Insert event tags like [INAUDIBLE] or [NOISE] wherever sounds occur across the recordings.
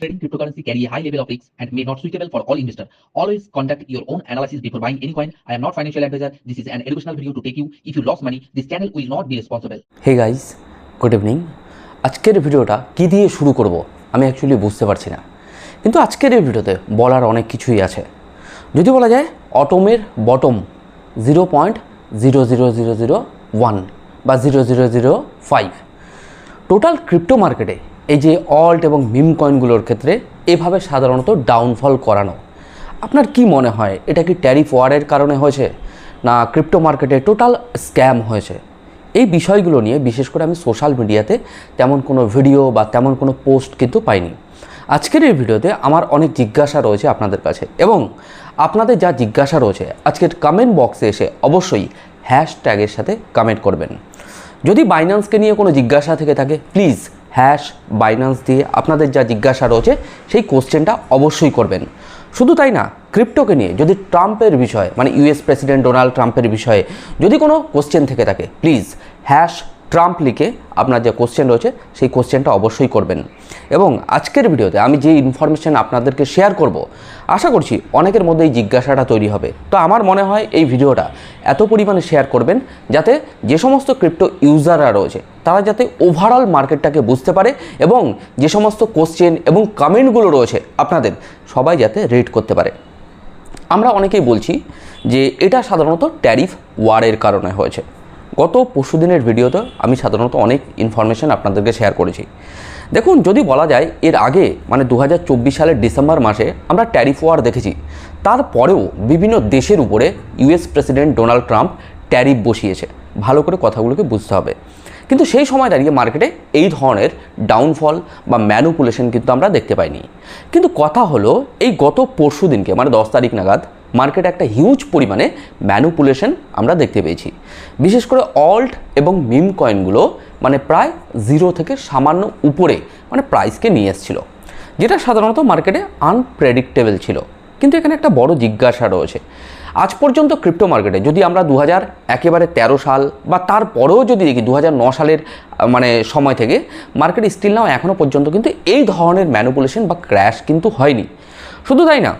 Trading cryptocurrency carry a high level of risk and may not suitable for all investors. Always conduct your own analysis before buying any coin. I am not financial advisor. This is an educational video to take you. If you lost money, this channel will not be responsible. Hey guys good evening আজকের ভিডিওটা কী দিয়ে শুরু করব আমি actually বুঝতে পারছি না কিন্তু আজকের এই ভিডিওতে বলার অনেক কিছুই আছে যদি বলা যায় অটমের bottom zero point zero zero zero zero one বা zero zero zero five total crypto মার্কেটে এই যে অল্ট এবং মিম কয়েনগুলোর ক্ষেত্রে এভাবে সাধারণত ডাউনফল করানো। আপনার কি মনে হয়, এটা কি ট্যারিফ ওয়ারের কারণে হয়েছে, না ক্রিপ্টো মার্কেটে টোটাল স্ক্যাম হয়েছে? এই বিষয়গুলো নিয়ে, বিশেষ করে আমি সোশ্যাল মিডিয়াতে তেমন কোনো ভিডিও বা তেমন কোনো পোস্ট কিন্তু পাইনি। আজকের এই ভিডিওতে আমার অনেক জিজ্ঞাসা রয়েছে আপনাদের কাছে এবং আপনাদের যা জিজ্ঞাসা রয়েছে, আজকের কমেন্ট বক্সে এসে অবশ্যই হ্যাশট্যাগের সাথে কমেন্ট করবেন। যদি বাইন্যান্সকে নিয়ে কোনো জিজ্ঞাসা থেকে থাকে প্লিজ হ্যাশ বাইন্যান্স দিয়ে আপনাদের যা জিজ্ঞাসা রয়েছে সেই কোশ্চেনটা অবশ্যই করবেন। শুধু তাই না, ক্রিপ্টোকে নিয়ে যদি ট্রাম্পের বিষয়ে মানে ইউএস প্রেসিডেন্ট ডোনাল্ড ট্রাম্পের বিষয়ে যদি কোনো কোশ্চেন থেকে থাকে, প্লিজ, হ্যাশ ট্রাম্প লিখে আপনার যে কোশ্চেন রয়েছে, সেই কোশ্চেনটা অবশ্যই করবেন। এবং আজকের ভিডিওতে আমি যে ইনফরমেশান আপনাদেরকে শেয়ার করব, আশা করছি অনেকের মধ্যে এই জিজ্ঞাসাটা তৈরি হবে। তো আমার মনে হয় এই ভিডিওটা এত পরিমাণে শেয়ার করবেন যাতে যে সমস্ত ক্রিপ্টো ইউজাররা রয়েছে, তারা যাতে ওভারঅল মার্কেটটাকে বুঝতে পারে এবং যে সমস্ত কোশ্চেন এবং কমেন্টগুলো রয়েছে আপনাদের, সবাই যাতে রিড করতে পারে। আমরা অনেকেই বলছি যে এটা সাধারণত ট্যারিফ ওয়ারের কারণে হয়েছে। গত পরশুদিনের ভিডিওতে আমি সাধারণত অনেক ইনফরমেশন আপনাদেরকে শেয়ার করেছি। দেখুন, যদি বলা যায় এর আগে মানে দু হাজার চব্বিশ সালের ডিসেম্বর মাসে আমরা ট্যারিফ ওয়ার দেখেছি। তারপরেও বিভিন্ন দেশের উপরে US president Donald Trump tariff বসিয়েছে। ভালো করে কথাগুলোকে বুঝতে হবে। কিন্তু সেই সময় দাঁড়িয়ে মার্কেটে এই ধরনের ডাউনফল বা ম্যানুপুলেশন কিন্তু আমরা দেখতে পাইনি। কিন্তু কথা হলো, এই গত পরশু দিনকে মানে দশ তারিখ নাগাদ মার্কেটে একটা হিউজ পরিমাণে ম্যানুপুলেশন আমরা দেখতে পেয়েছি। বিশেষ করে অল্ট এবং মিম কয়েনগুলো মানে প্রায় জিরো থেকে সামান্য উপরে মানে প্রাইসকে নিয়ে এসেছিল, যেটা সাধারণত মার্কেটে আনপ্রেডিক্টেবল ছিল। কিন্তু এখানে একটা বড় জিজ্ঞাসা রয়েছে। আজ পর্যন্ত ক্রিপ্টো মার্কেটে যদি আমরা দু হাজার একেবারে তেরো সাল বা তারপরেও যদি দেখি দু হাজার ন সালের মানে সময় থেকে মার্কেট স্টিল নাও এখনও পর্যন্ত কিন্তু এই ধরনের ম্যানুপুলেশন বা ক্র্যাশ কিন্তু হয়নি। শুধু তাই না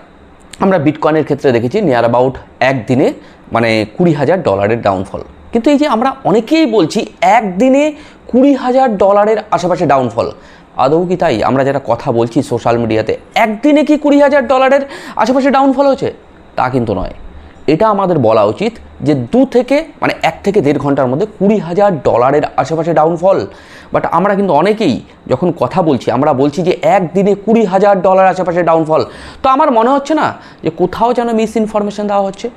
আমরা বিটকয়েনের ক্ষেত্রে দেখেছি নিয়ার অ্যাবাউট একদিনে মানে কুড়ি হাজার ডলারের ডাউনফল কিন্তু এই যে আমরা অনেকেই বলছি একদিনে কুড়ি হাজার ডলারের আশেপাশে ডাউনফল আদৌ কি তাই? আমরা যারা কথা বলছি সোশ্যাল মিডিয়াতে একদিনে কি কুড়ি হাজার ডলারের আশেপাশে ডাউনফল হয়েছে? তা কিন্তু নয়। এটা আমাদের বলা উচিত যে দু থেকে মানে এক থেকে দেড় ঘণ্টার মধ্যে কুড়ি হাজার ডলারের আশেপাশে ডাউনফল বাট আমরা কিন্তু অনেকেই যখন কথা বলছি, আমরা বলছি যে একদিনে কুড়ি হাজার ডলার আশেপাশে ডাউনফল তো আমার মনে হচ্ছে না যে কোথাও যেন মিস ইনফরমেশন দেওয়া হচ্ছে।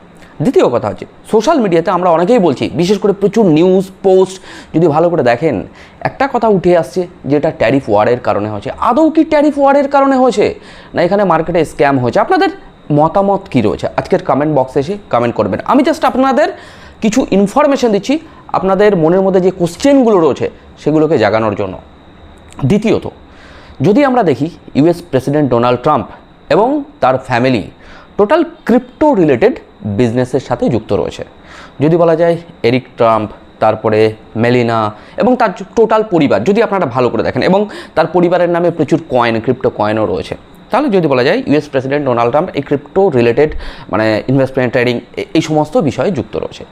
দ্বিতীয় কথা হচ্ছে সোশ্যাল মিডিয়াতে আমরা অনেকেই বলছি, বিশেষ করে প্রচুর নিউজ পোস্ট যদি ভালো করে দেখেন, একটা কথা উঠে আসছে যেটা ট্যারিফ ওয়ারের কারণে হয়েছে। আদৌ কি ট্যারিফ ওয়ারের কারণে হয়েছে? না এখানে মার্কেটে স্ক্যাম হয়েছে? আপনাদের মতামত কী রয়েছে? আজকের কমেন্ট বক্সে এসে কমেন্ট করবেন। আমি জাস্ট আপনাদের কিছু ইনফরমেশন দিচ্ছি, আপনাদের মনের মধ্যে যে কোশ্চেনগুলো রয়েছে, সেগুলোকে জাগানোর জন্য। দ্বিতীয়ত, যদি আমরা দেখি ইউএস প্রেসিডেন্ট ডোনাল্ড ট্রাম্প এবং তার ফ্যামিলি টোটাল ক্রিপ্টো রিলেটেড বিজনেসের সাথে যুক্ত রয়েছে। যদি বলা যায় এরিক ট্রাম্প তারপরে মেলিনা এবং তার টোটাল পরিবার, যদি আপনারা ভালো করে দেখেন এবং তার পরিবারের নামে প্রচুর কয়েন ক্রিপ্টো কয়েনও রয়েছে। তাহলে যদি বলা যায় ইউএস প্রেসিডেন্ট ডোনাল্ড ট্রাম্প এই ক্রিপ্টো রিলেটেড মানে ইনভেস্টমেন্ট ট্রেডিং এই সমস্ত বিষয়ে যুক্ত রয়েছে।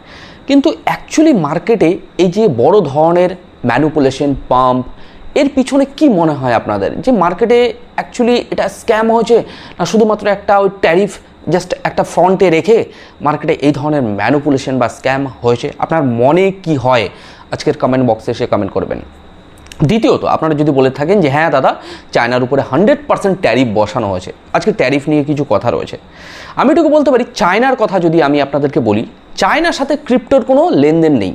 কিন্তু অ্যাকচুয়ালি মার্কেটে এই যে বড় ধরনের ম্যানুপুলেশন পাম্পের পিছনে কি মনে হয় আপনাদের? যে মার্কেটে অ্যাকচুয়ালি এটা স্ক্যাম হয়েছে না শুধুমাত্র একটা ওই ট্যারিফ জাস্ট একটা ফ্রন্টে রেখে মার্কেটে এই ধরনের ম্যানুপুলেশন বা স্ক্যাম হয়েছে? আপনার মনে কি হয়? আজকের কমেন্ট বক্সে এসে কমেন্ট করবেন। দ্বিতীয়ত, আপনারা যদি বলে থাকেন যে হ্যাঁ দাদা, চায়নার উপরে হান্ড্রেড পার্সেন্ট ট্যারিফ বসানো হয়েছে। আজকে ট্যারিফ নিয়ে কিছু কথা রয়েছে। আমি এটুকু বলতে পারি, চায়নার কথা যদি আমি আপনাদেরকে বলি, চায়নার সাথে ক্রিপ্টোর কোনো লেনদেন নেই।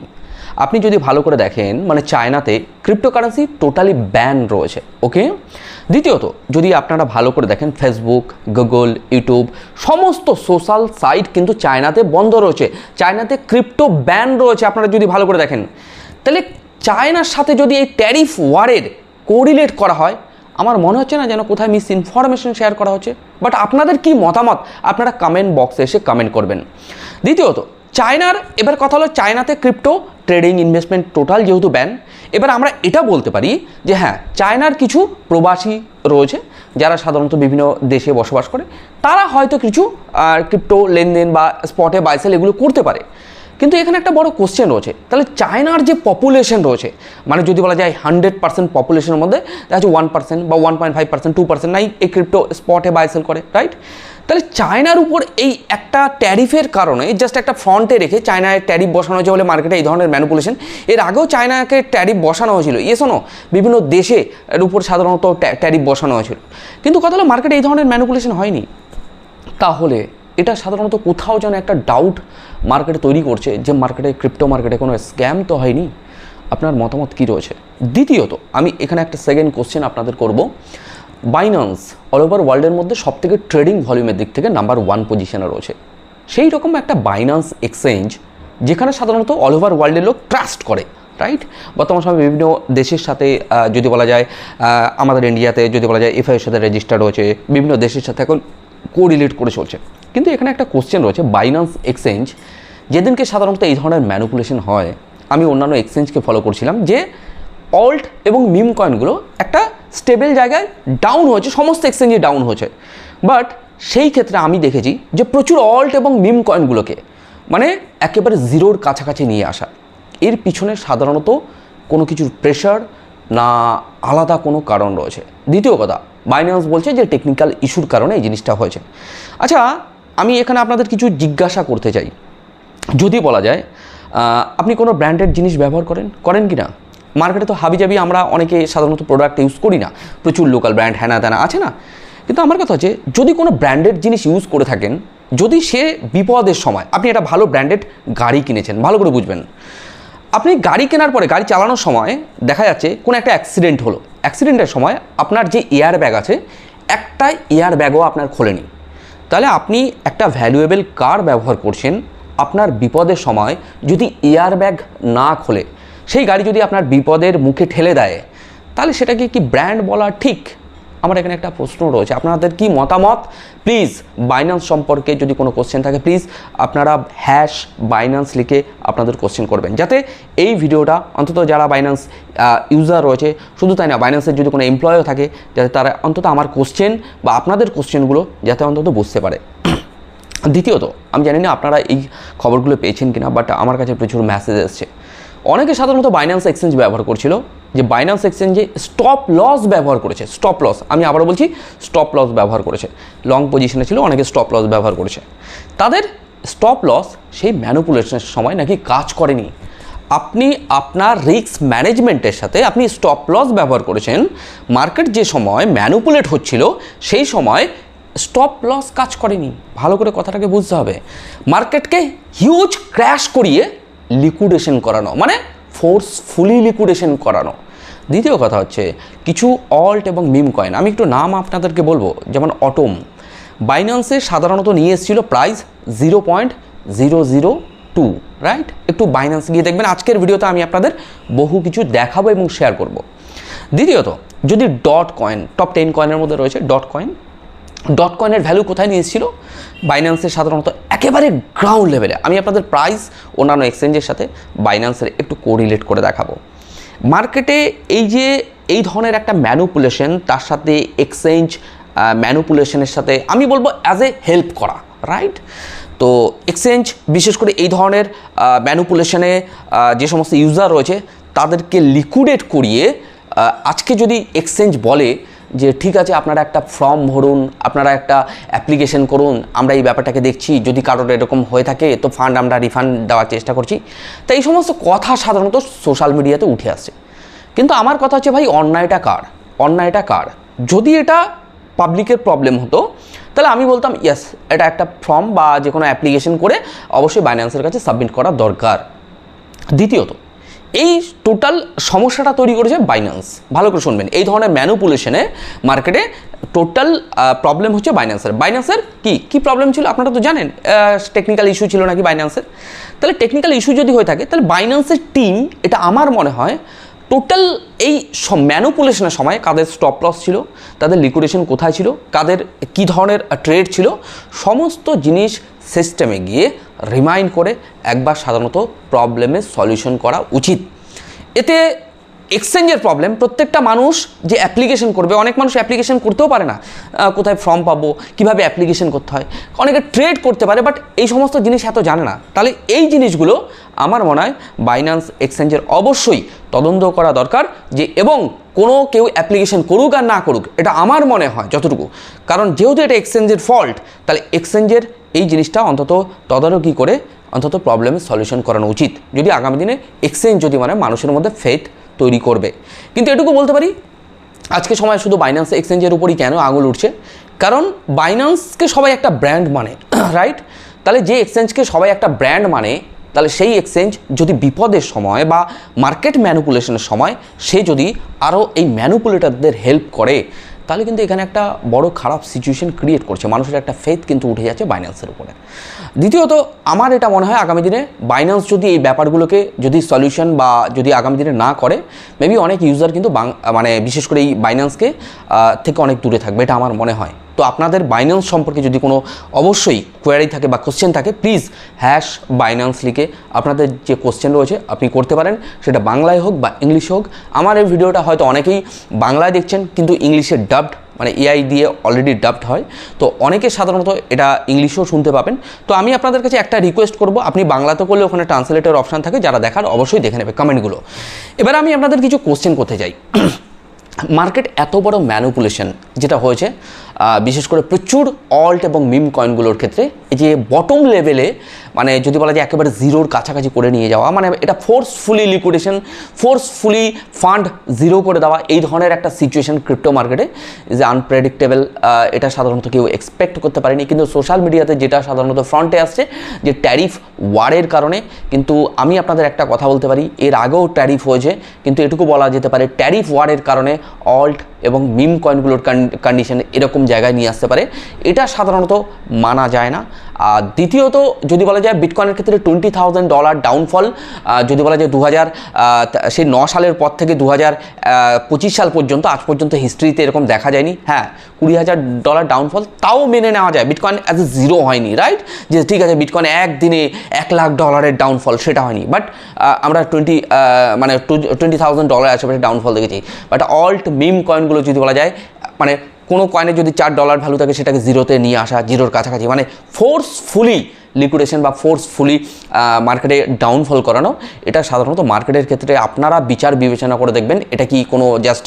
আপনি যদি ভালো করে দেখেন মানে চায়নাতে ক্রিপ্টোকারেন্সি টোটালি ব্যান রয়েছে, ওকে? দ্বিতীয়ত, যদি আপনারা ভালো করে দেখেন, ফেসবুক, গুগল, ইউটিউব, সমস্ত সোশ্যাল সাইট কিন্তু চায়নাতে বন্ধ রয়েছে। চায়নাতে ক্রিপ্টো ব্যান রয়েছে, আপনারা যদি ভালো করে দেখেন। তাহলে চায়নার সাথে যদি এই ট্যারিফ ওয়ারের কোরিলেট করা হয়, আমার মনে হচ্ছে না যেন কোথায় মিস ইনফরমেশন শেয়ার করা হচ্ছে। বাট আপনাদের কি মতামত? আপনারা কমেন্ট বক্সে এসে কমেন্ট করবেন। দ্বিতীয়ত, চায়নার, এবার কথা হলো চায়নাতে ক্রিপ্টো ট্রেডিং ইনভেস্টমেন্ট টোটাল যেহেতু ব্যান এবার আমরা এটা বলতে পারি যে হ্যাঁ চায়নার কিছু প্রবাসী রয়েছে, যারা সাধারণত বিভিন্ন দেশে বসবাস করে, তারা হয়তো কিছু ক্রিপ্টো লেনদেন বা স্পটে বাইসেল এগুলো করতে পারে। কিন্তু এখানে একটা বড় কোশ্চেন রয়েছে। তাহলে চায়নার যে পপুলেশন রয়েছে মানে যদি বলা যায় হান্ড্রেড পার্সেন্ট পপুলেশনের মধ্যে, দেখা যাচ্ছে ওয়ান পার্সেন্ট বা one point five percent to percent নাই, এই ক্রিপ্টো স্পটে বাইসেল করে রাইট তাহলে চায়নার উপর এই একটা ট্যারিফের কারণে জাস্ট একটা ফ্রন্টে রেখে চায়নায় ট্যারিফ বসানো হয়েছে বলে মার্কেটে এই ধরনের ম্যানুপুলেশন এর আগেও চায়নাকে ট্যারিফ বসানো হয়েছিল। ইয়ে শোনো, বিভিন্ন দেশে এর উপর সাধারণত ট্যারিফ বসানো হয়েছিল। কিন্তু কথা হলো মার্কেটে এই ধরনের ম্যানুপুলেশন হয়নি। তাহলে এটা সাধারণত কোথাও যেন একটা ডাউট মার্কেটে তৈরি করছে যে মার্কেটে ক্রিপ্টো মার্কেটে কোনো স্ক্যাম তো হয়নি। আপনার মতামত কী রয়েছে? দ্বিতীয়ত, আমি এখানে একটা সেকেন্ড কোশ্চেন আপনাদের করব। বাইন্যান্স অল ওভার ওয়ার্ল্ডের মধ্যে সবথেকে ট্রেডিং ভলিউমের দিক থেকে নাম্বার ওয়ান পজিশনে রয়েছে। সেই রকম একটা বাইন্যান্স এক্সচেঞ্জ যেখানে সাধারণত অল ওভার ওয়ার্ল্ডের লোক ট্রাস্ট করে রাইট বর্তমান সময়ে বিভিন্ন দেশের সাথে যদি বলা যায় আমাদের ইন্ডিয়াতে যদি বলা যায় এফআইয়ের সাথে রেজিস্টার রয়েছে, বিভিন্ন দেশের সাথে এখন কোরিলেট করে চলছে। কিন্তু এখানে একটা কোশ্চেন রয়েছে বাইন্যান্স এক্সচেঞ্জ যেদিনকে সাধারণত এই ধরনের ম্যানুপুলেশন হয়, আমি অন্যান্য এক্সচেঞ্জকে ফলো করছিলাম, যে অল্ট এবং মিম কয়েনগুলো একটা স্টেবল জায়গায় ডাউন হয়েছে, সমস্ত এক্সচেঞ্জে ডাউন হয়েছে। বাট সেই ক্ষেত্রে আমি দেখেছি যে প্রচুর অল্ট এবং মিম কয়েনগুলোকে মানে একেবারে জিরোর কাছাকাছি নিয়ে আসা। এর পিছনে সাধারণত কোনো কিছুর প্রেশার না আলাদা কোনো কারণ রয়েছে। দ্বিতীয় কথা বাইন্যান্স বলছে যে টেকনিক্যাল ইস্যুর কারণে এই জিনিসটা হয়েছে। আচ্ছা আমি এখানে আপনাদের কিছু জিজ্ঞাসা করতে চাই। যদি বলা যায় আপনি কোনো ব্র্যান্ডেড জিনিস ব্যবহার করেন? করেন কি না? মার্কেটে তো হাবিজাবি আমরা অনেকে সাধারণত প্রোডাক্ট ইউজ করি না। প্রচুর লোকাল ব্র্যান্ড হ্যানা ত্যানা আছে না? কিন্তু আমার কথা হচ্ছে, যদি কোনো ব্র্যান্ডেড জিনিস ইউজ করে থাকেন, যদি সে বিপদের সময়, আপনি একটা ভালো ব্র্যান্ডেড গাড়ি কিনেছেন, ভালো করে বুঝবেন। আপনি গাড়ি কেনার পরে, গাড়ি চালানোর সময় দেখা যাচ্ছে, কোনো একটা অ্যাক্সিডেন্ট হলো। অ্যাক্সিডেন্টের সময় আপনার যে এয়ার ব্যাগ আছে, একটা এয়ার ব্যাগও আপনার খোলেনি। তাহলে আপনি একটা ভ্যালুয়েবল কার ব্যবহার করছেন আপনার বিপদের সময় যদি এয়ার ব্যাগ না খোলে, সেই গাড়ি যদি আপনার বিপদের মুখে ঠেলে দেয়, তাহলে সেটাকে কি ব্র্যান্ড বলা ঠিক? আমার এখানে একটা প্রশ্ন রয়েছে। আপনাদের কি মতামত? প্লিজ বাইন্যান্স সম্পর্কে যদি কোনো কোশ্চেন থাকে প্লিজ আপনারা হ্যাশ বাইন্যান্স লিখে আপনাদের কোশ্চেন করবেন। যাতে এই ভিডিওটা অন্তত যারা বাইন্যান্স ইউজার রয়েছে, শুধু তাই না বাইন্যান্সের যদি কোনো এমপ্লয়ও থাকে, যাতে তারা অন্তত আমার কোশ্চেন বা আপনাদের কোশ্চেনগুলো যাতে অন্তত বুঝতে পারে। দ্বিতীয়ত, আমি জানি না আপনারা এই খবরগুলো পেয়েছেন কিনা বাট আমার কাছে প্রচুর মেসেজ এসছে। অনেকে সাধারণত বাইন্যান্স এক্সচেঞ্জ ব্যবহার করছিল। যে বাইন্যান্স এক্সচেঞ্জে স্টপ লস ব্যবহার করেছে। স্টপ লস আমি আবারও বলছি স্টপ লস ব্যবহার করেছে। লং পজিশনে ছিল, অনেকে স্টপ লস ব্যবহার করেছে। তাদের স্টপ লস সেই ম্যানুপুলেশনের সময় নাকি কাজ করেনি। আপনি আপনার রিস্ক ম্যানেজমেন্টের সাথে আপনি স্টপ লস ব্যবহার করেছেন মার্কেট যে সময় ম্যানুপুলেট হচ্ছিল, সেই সময় স্টপ লস কাজ করেনি। ভালো করে কথাটাকে বুঝতে হবে। মার্কেটকে হিউজ ক্র্যাশ করিয়ে লিকুইডেশন করানো মানে ফোর্সফুলি লিকুইডেশন করানো। দ্বিতীয় কথা হচ্ছে, কিছু অল্ট এবং মিম কয়েন আমি একটু নাম আপনাদেরকে বলব, যেমন অটোম। বাইন্যান্সে সাধারণত নিয়ে এসেছিল price zero point zero zero two right একটু বাইন্যান্স গিয়ে দেখবেন, আজকের ভিডিওতে আমি আপনাদের বহু কিছু দেখাবো এবং শেয়ার করব। দ্বিতীয়ত, যদি ডট কয়েন টপ টেন কয়েনের মধ্যে রয়েছে ডট কয়েন ডট কয়েনের ভ্যালু কোথায় নিয়ে এসেছিল? বাইন্যান্সের সাধারণত একেবারে গ্রাউন্ড লেভেলে আমি আপনাদের প্রাইস অন্যান্য এক্সচেঞ্জের সাথে বাইন্যান্সের একটু কোরিলেট করে দেখাবো। মার্কেটে এই যে এই ধরনের একটা ম্যানুপুলেশন তার সাথে এক্সচেঞ্জ ম্যানুপুলেশনের সাথে, আমি বলব অ্যাজ এ হেল্প করা রাইট তো এক্সচেঞ্জ বিশেষ করে এই ধরনের ম্যানুপুলেশনে যে সমস্ত ইউজার রয়েছে, তাদেরকে লিকুইডেট করিয়ে আজকে যদি এক্সচেঞ্জ বলে যে ঠিক আছে আপনারা একটা ফর্ম ভরুন, আপনারা একটা অ্যাপ্লিকেশন করুন, আমরা এই ব্যাপারটাকে দেখছি, যদি কারোর এরকম হয়ে থাকে, তো ফান্ড আমরা রিফান্ড দেওয়ার চেষ্টা করছি। তো এই সমস্ত কথা সাধারণত সোশ্যাল মিডিয়াতে উঠে আসছে কিন্তু আমার কথা হচ্ছে ভাই, অন্যায়টা কার? অন্যায়টা কার? যদি এটা পাবলিকের প্রবলেম হতো, তাহলে আমি বলতাম ইয়েস এটা একটা ফর্ম বা যে কোনো অ্যাপ্লিকেশন করে অবশ্যই বাইন্যান্সের কাছে সাবমিট করা দরকার। দ্বিতীয়ত এই টোটাল সমস্যাটা তৈরি করেছে বাইন্যান্স ভালো করে শুনবেন। এই ধরনের ম্যানুপুলেশনে মার্কেটে টোটাল প্রবলেম হচ্ছে বাইন্যান্সের বাইন্যান্সের কি? কি প্রবলেম ছিল? আপনারা তো জানেন টেকনিক্যাল ইস্যু ছিল নাকি বাইন্যান্সের তাহলে টেকনিক্যাল ইস্যু যদি হয়ে থাকে, তাহলে বাইন্যান্সের টিম এটা আমার মনে হয় টোটাল এই ম্যানুপুলেশনের সময় কাদের স্টপ লস ছিল, তাদের লিকুইডেশন কোথায় ছিল, কাদের কি ধরনের ট্রেড ছিল, সমস্ত জিনিস সিস্টেমে গিয়ে রিমাইন্ড করে একবার সাধারণত প্রবলেমের সলিউশন করা উচিত। এতে এক্সচেঞ্জের প্রবলেম প্রত্যেকটা মানুষ যে অ্যাপ্লিকেশন করবে, অনেক মানুষ অ্যাপ্লিকেশন করতেও পারে না। কোথায় ফর্ম পাবো, কীভাবে অ্যাপ্লিকেশন করতে হয়। অনেকে ট্রেড করতে পারে বাট এই সমস্ত জিনিস এত জানে না। তাহলে এই জিনিসগুলো আমার মনে হয় বাইন্যান্স এক্সচেঞ্জের অবশ্যই তদন্ত করা দরকার যে, এবং কোনো কেউ অ্যাপ্লিকেশন করুক আর না করুক, এটা আমার মনে হয় যতটুকু। কারণ যেহেতু এটা এক্সচেঞ্জের ফল্ট তাহলে এক্সচেঞ্জের এই জিনিসটা অন্তত তদারকি করে অন্তত প্রবলেমের সলিউশন করানো উচিত। যদি আগামী দিনে এক্সচেঞ্জ যদি মানে মানুষের মধ্যে ফেথ তৈরি করবে। কিন্তু এটুকু বলতে পারি, আজকে সময় শুধু বাইন্যান্স এক্সচেঞ্জের উপরই কেন আঙুল উঠছে? কারণ বাইন্যান্সকে সবাই একটা ব্র্যান্ড মানে [COUGHS] রাইট তাহলে যে এক্সচেঞ্জকে সবাই একটা ব্র্যান্ড মানে তাহলে সেই এক্সচেঞ্জ যদি বিপদের সময় বা মার্কেট ম্যানুপুলেশনের সময় সে যদি আরও এই ম্যানুপুলেটরদের হেল্প করে তাহলে কিন্তু এখানে একটা বড় খারাপ সিচুয়েশন ক্রিয়েট করছে। মানুষের একটা ফেথ কিন্তু উঠে যাচ্ছে বাইন্যান্সের উপরে। দ্বিতীয়ত, আমার এটা মনে হয় আগামী দিনে বাইন্যান্স যদি এই ব্যাপারগুলোকে যদি সলিউশন বা যদি আগামী দিনে না করে মেবি অনেক ইউজার কিন্তু মানে বিশেষ করে এই বাইন্যান্সকে থেকে অনেক দূরে থাকবে, এটা আমার মনে হয়। তো আপনাদের বাইন্যান্স সম্পর্কে যদি কোনো অবশ্যই কোয়ারি থাকে বা কোশ্চেন থাকে প্লিজ হ্যাশ বাইন্যান্স লিখে আপনাদের যে কোশ্চেন রয়েছে আপনি করতে পারেন। সেটা বাংলায় হোক বা ইংলিশে হোক। আমার এই ভিডিওটা হয়তো অনেকেই বাংলায় দেখছেন, কিন্তু ইংলিশে ডাবড মানে এআই দিয়ে অলরেডি ডাবড হয়। তো অনেকে সাধারণত এটা ইংলিশেও শুনতে পাবেন। তো আমি আপনাদের কাছে একটা রিকোয়েস্ট করব, আপনি বাংলাতে করলে ওখানে ট্রান্সলেটের অপশান থাকে, যারা দেখার অবশ্যই দেখে নেবে কমেন্টগুলো এবার আমি আপনাদের কিছু কোশ্চেন করতে চাই। [CLEARS THROAT] মার্কেট এত বড় ম্যানুপুলেশন যেটা হয়েছে বিশেষ করে প্রচুর অল্ট এবং মিম কয়েনগুলোর ক্ষেত্রে এই যে বটম লেভেলে মানে যদি বলা যায় একেবারে জিরোর কাছাকাছি করে নিয়ে যাওয়া মানে এটা forcefully liquidation forcefully fund zero করে দেওয়া, এই ধরনের একটা সিচুয়েশন ক্রিপ্টো মার্কেটে যে আনপ্রেডিক্টেবল এটা সাধারণত কেউ এক্সপেক্ট করতে পারেনি। কিন্তু সোশ্যাল মিডিয়াতে যেটা সাধারণত ফ্রন্টে আসছে, যে ট্যারিফ ওয়ারের কারণে, কিন্তু আমি আপনাদের একটা কথা বলতে পারি, এর আগেও ট্যারিফ হয়েছে, কিন্তু এটুকু বলা যেতে পারে ট্যারিফ ওয়ারের কারণে অল্ট এবং মিম কয়েনগুলোর কন্ডিশন এরকম জায়গায় নিয়ে আসতে পারে। এটা সাধারণত মানা যায় না। আর দ্বিতীয়ত, যদি বলা যায় বিটকয়েনের ক্ষেত্রে টোয়েন্টি থাউজেন্ড ডলার ডাউনফল যদি বলা যায় দু হাজার সেই ন সালের পর থেকে দু হাজার পঁচিশ সাল পর্যন্ত, আজ পর্যন্ত হিস্ট্রিতে এরকম দেখা যায়নি। হ্যাঁ কুড়ি হাজার ডলার ডাউনফল তাও মেনে নেওয়া যায়। বিটকয়েন অ্যাজ এ জিরো হয়নি রাইট যে ঠিক আছে বিটকয়েন একদিনে এক লাখ ডলারের ডাউনফল সেটা হয়নি। বাট আমরা টোয়েন্টি মানে টোয়েন্টি থাউজেন্ড ডলার আশেপাশে ডাউনফল দেখেছি। বাট অল্ট মিম কয়েনগুলো যদি বলা যায় মানে কোনো কয়েনে যদি চার ডলার ভ্যালু থাকে, সেটাকে জিরোতে নিয়ে আসা জিরোর কাছাকাছি মানে ফোর্সফুলি লিকুইডেশন বা ফোর্সফুলি মার্কেটে ডাউনফল করানো, এটা সাধারণত মার্কেটের ক্ষেত্রে আপনারা বিচার বিবেচনা করে দেখবেন। এটা কি কোনো জাস্ট